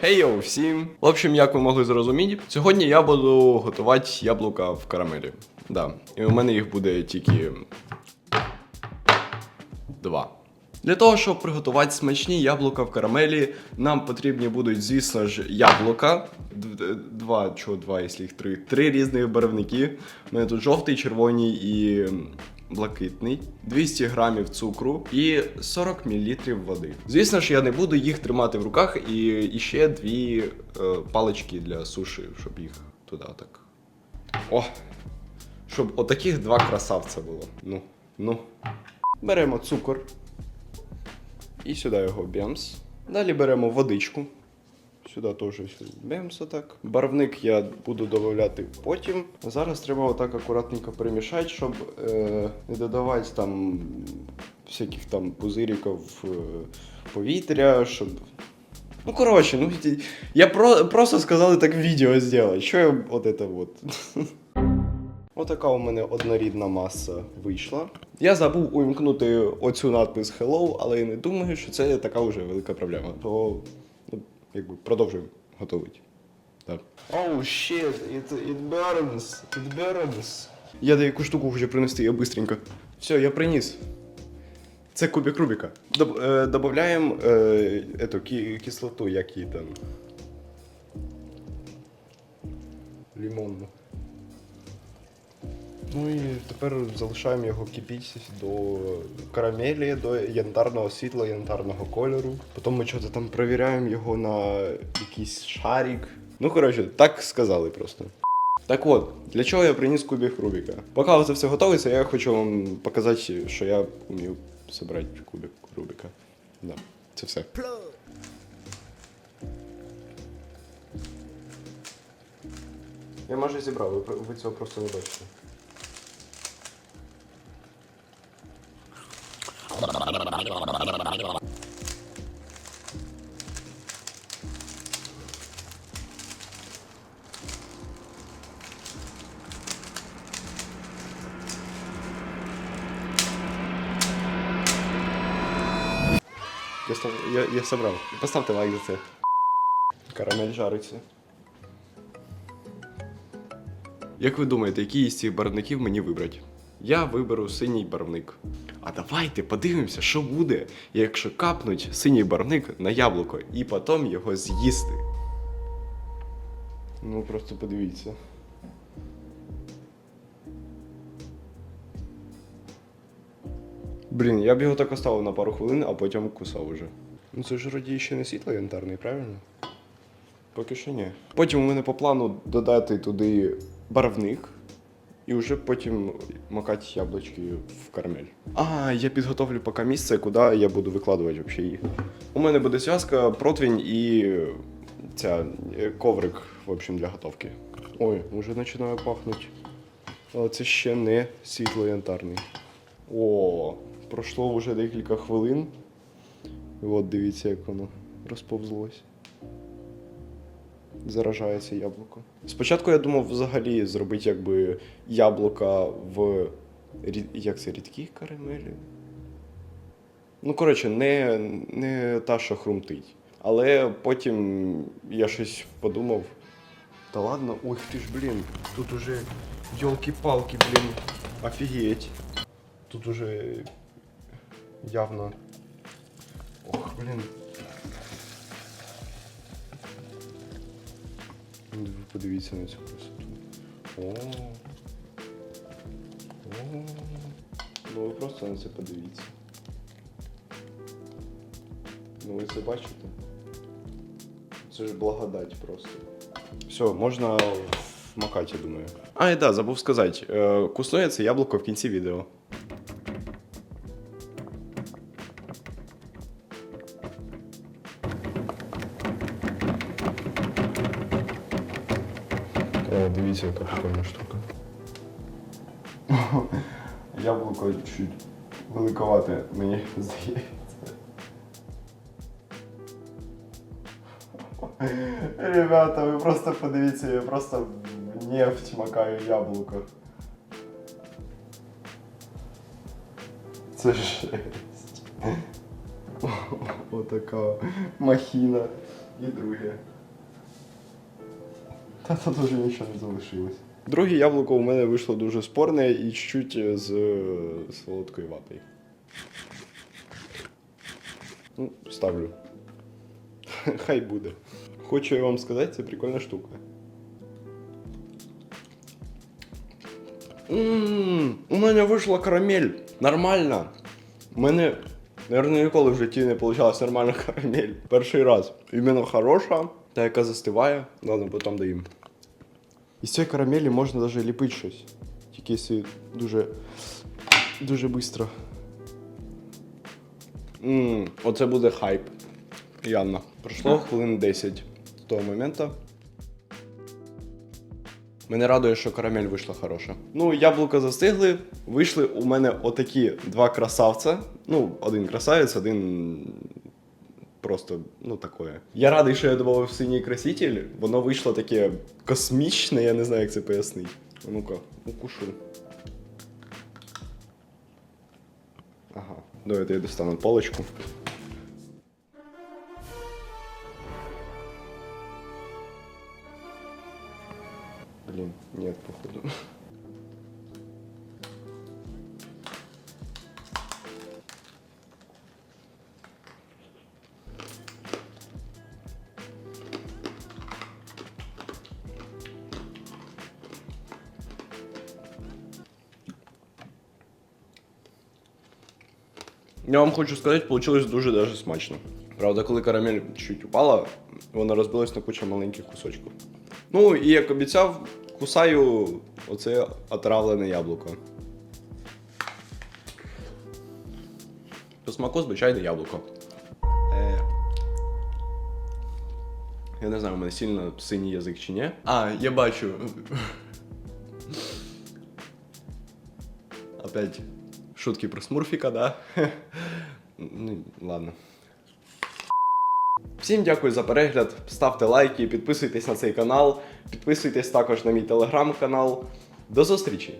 Хей йоу всім! В общем, як ви могли зрозуміти, сьогодні я буду готувати яблука в карамелі. Да. І у мене їх буде тільки два. Для того, щоб приготувати смачні яблука в карамелі, нам потрібні будуть, звісно ж, яблука. Два, чого два, якщо їх три. Три різних барвники. У мене тут жовтий, червоний і блакитний. 200 грамів цукру і 40 мл води. Звісно ж, я не буду їх тримати в руках і, і ще дві е, палички для суші, щоб їх туди так. О! Щоб отаких два красавця було. Ну, ну. Беремо цукор. І сюди його бемс. Далі беремо водичку. Сюди теж бемс отак. Барвник я буду додавати потім. Зараз треба отак акуратненько перемішати, щоб е, не додавати там всяких там пузириків е, повітря, щоб. Ну, коротше, ну я про, просто сказали так відео зробити. Що я от це от. Отака у мене однорідна маса вийшла. Я забув увімкнути оцю надпис Hello, але я не думаю, що це така вже велика проблема. То якби продовжуємо готувати. Так. Oh shit, it, it burns, it burns. Я деяку штуку хочу принести, я быстренько. Все, я приніс. Це кубик Рубіка. Доб, е, добавляємо е, ету, ки, кислоту, як її там. Лимонну. Ну і тепер залишаємо його кипіти до карамелі, до янтарного світла, янтарного кольору. Потім ми щось там перевіряємо його на якийсь шарик. Ну, коротше, так сказали просто. Так от, для чого я приніс кубик Рубіка? Поки це все готується, я хочу вам показати, що я вмію зібрати кубик Рубіка. Да, це все. Я майже зібрав, ви, ви цього просто не бачите. Я, став, я, я собрав. Поставте лайк за це. Карамель жариться. Як ви думаєте, який із цих барвників мені вибрати? Я виберу синій барвник. А давайте подивимося, що буде, якщо капнуть синій барвник на яблуко і потім його з'їсти. Ну просто подивіться. Блін, я б його так оставив на пару хвилин, а потім кусав уже. Ну це ж вроді ще не світло янтарний, правильно? Поки що ні. Потім у мене по плану додати туди барвник і вже потім макати яблучки в карамель. А, я підготовлю поки місце, куди я буду викладувати взагалі їх. У мене буде зв'язка, противень і ця е, коврик, в общем, для готовки. Ой, вже починає пахнути. Але це ще не світло янтарний. О, пройшло вже декілька хвилин. І от дивіться, як воно розповзлось. Заражається яблуко. Спочатку я думав взагалі зробити якби яблука в як це рідкій карамелі. Ну, коротше, не, не та, що хрумтить. Але потім я щось подумав. Та ладно, ой ти ж, блін, тут уже йолки-палки, блін, офігеть. Тут уже явно. Ох, блін. Подивіться на цю красоту. О. О. Ну ви просто на це подивіться. Ну ви це бачите? Це ж благодать просто. Все, можна вмакати, я думаю. А, і да, забув сказати. Е, кусує це яблуко в кінці відео. дивіться, яка прикольна штука. Яблуко чуть великовате, мені здається. Ребята, ви просто подивіться, я просто в нефть макаю яблуко. Це жесть. Отака махіна. І друге. Та тут вже нічого не залишилось. Друге яблуко у мене вийшло дуже спорне і чуть-чуть з е, солодкою ватою. Ну, ставлю. Хай буде. Хочу я вам сказати, це прикольна штука. Ммм, у мене вийшла карамель. Нормально. У мене, мабуть, ніколи в житті не вийшла нормальна карамель. Перший раз. Іменно хороша, та яка застиває. Ладно, потім доїм. Із цієї карамелі можна навіть ліпити щось. Тільки якщо дуже. дуже швидко. Ммм, оце буде хайп. Явно. Пройшло хвилин 10 з того моменту. Мене радує, що карамель вийшла хороша. Ну, яблука застигли. Вийшли у мене отакі два красавця. Ну, один красавець, один просто, ну, такое. Я радий, що я додав синій краситель. Воно вийшло таке космічне, я не знаю, як це пояснити. Ну-ка, укушу. Ага. Давайте я достану паличку. Блин, нет, походу. Я вам хочу сказати, получилось дуже даже смачно. Правда, коли карамель чуть упала, вона розбилась на кучу маленьких кусочків. Ну і як обіцяв, кусаю оце отравлене яблуко. По смаку звичайне яблуко. Е. Я не знаю, у мене сильно синій язик чи ні. А, я бачу. Опять шутки про смурфіка, да? ну, ладно. Всім дякую за перегляд. Ставте лайки, підписуйтесь на цей канал, підписуйтесь також на мій телеграм-канал. До зустрічі!